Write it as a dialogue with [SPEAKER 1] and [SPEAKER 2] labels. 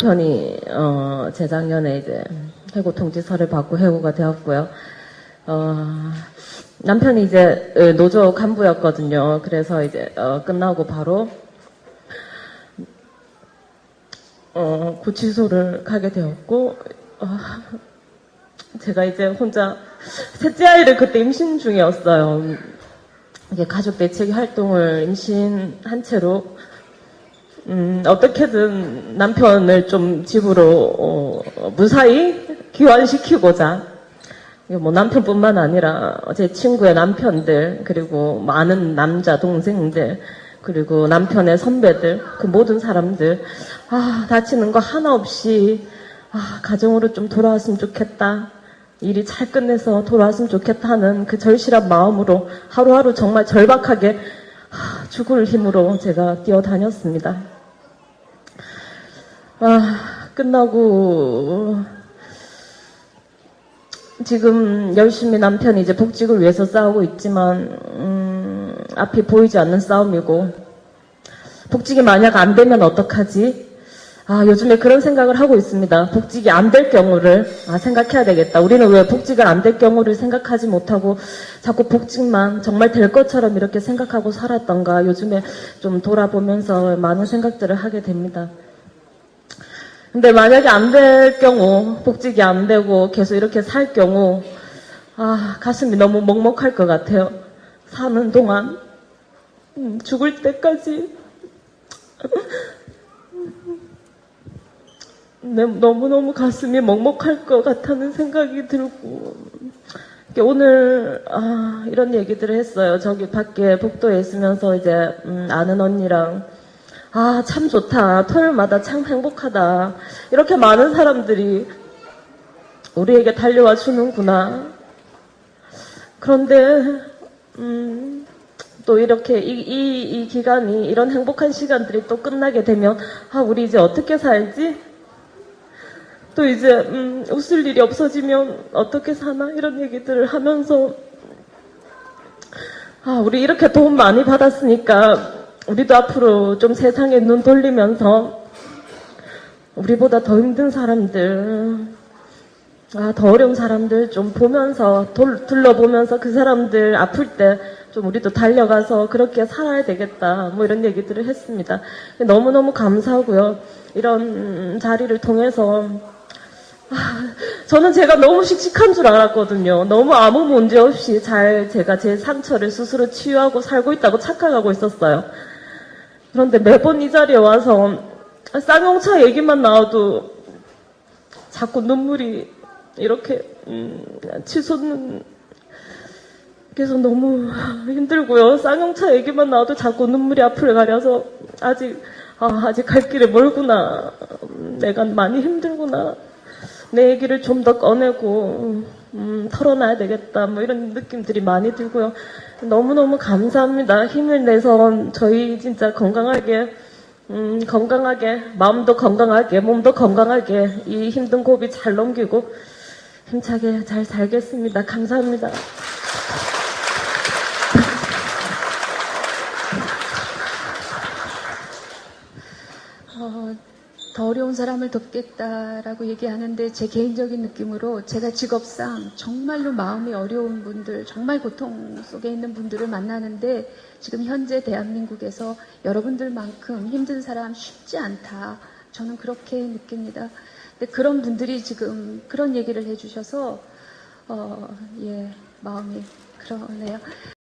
[SPEAKER 1] 편이 어, 재작년에 이제 해고 통지서를 받고 해고가 되었고요. 어, 남편이 이제 어, 노조 간부였거든요. 그래서 이제 어, 끝나고 바로 어, 구치소를 가게 되었고 어, 제가 이제 혼자 셋째 아이를 그때 임신 중이었어요. 이게 가족 대책 활동을 임신한 채로 음, 어떻게든 남편을 좀 집으로 어, 무사히 귀환시키고자. 뭐 남편뿐만 아니라 제 친구의 남편들 그리고 많은 남자 동생들 그리고 남편의 선배들 그 모든 사람들. 아 다치는 거 하나 없이 아 가정으로 좀 돌아왔으면 좋겠다. 일이 잘 끝내서 돌아왔으면 좋겠다 하는 그 절실한 마음으로 하루하루 정말 절박하게 아, 죽을 힘으로 제가 뛰어다녔습니다. 아, 끝나고 지금 열심히 남편이 이제 복직을 위해서 싸우고 있지만 음, 앞이 보이지 않는 싸움이고 복직이 만약 안 되면 어떡하지? 아, 요즘에 그런 생각을 하고 있습니다. 복직이 안 될 경우를 아, 생각해야 되겠다. 우리는 왜 복직을 안 될 경우를 생각하지 못하고 자꾸 복직만 정말 될 것처럼 이렇게 생각하고 살았던가 요즘에 좀 돌아보면서 많은 생각들을 하게 됩니다. 근데 만약에 안 될 경우, 복직이 안 되고 계속 이렇게 살 경우, 아, 가슴이 너무 먹먹할 것 같아요. 사는 동안, 음, 죽을 때까지. 네, 너무너무 가슴이 먹먹할 것 같다는 생각이 들고, 오늘, 아, 이런 얘기들을 했어요. 저기 밖에 복도에 있으면서 이제, 음, 아는 언니랑, 아, 참 좋다. 토요일마다 참 행복하다. 이렇게 많은 사람들이 우리에게 달려와 주는구나. 그런데, 음, 또 이렇게 이, 이, 이 기간이, 이런 행복한 시간들이 또 끝나게 되면, 아, 우리 이제 어떻게 살지? 또 이제, 음, 웃을 일이 없어지면 어떻게 사나? 이런 얘기들을 하면서, 아, 우리 이렇게 도움 많이 받았으니까, 우리도 앞으로 좀 세상에 눈 돌리면서 우리보다 더 힘든 사람들, 아, 더 어려운 사람들 좀 보면서, 돌, 둘러보면서 그 사람들 아플 때 좀 우리도 달려가서 그렇게 살아야 되겠다. 뭐 이런 얘기들을 했습니다. 너무너무 감사하고요. 이런 자리를 통해서 아, 저는 제가 너무 씩씩한 줄 알았거든요. 너무 아무 문제 없이 잘 제가 제 상처를 스스로 치유하고 살고 있다고 착각하고 있었어요. 그런데 매번 이 자리에 와서 쌍용차 얘기만 나와도 자꾸 눈물이 이렇게 음, 치솟는 그래서 너무 힘들고요. 쌍용차 얘기만 나와도 자꾸 눈물이 앞을 가려서 아직 아, 아직 갈 길이 멀구나. 음, 내가 많이 힘들구나. 내 얘기를 좀 더 꺼내고 음, 털어놔야 되겠다. 뭐 이런 느낌들이 많이 들고요. 너무너무 감사합니다. 힘을 내서 저희 진짜 건강하게 음, 건강하게 마음도 건강하게 몸도 건강하게 이 힘든 고비 잘 넘기고 힘차게 잘 살겠습니다. 감사합니다.
[SPEAKER 2] 어, 더 어려운 사람을 돕겠다라고 얘기하는데 제 개인적인 느낌으로 제가 직업상 정말로 마음이 어려운 분들, 정말 고통 속에 있는 분들을 만나는데 지금 현재 대한민국에서 여러분들만큼 힘든 사람 쉽지 않다. 저는 그렇게 느낍니다. 근데 그런 분들이 지금 그런 얘기를 해주셔서 어, 예, 마음이 그러네요.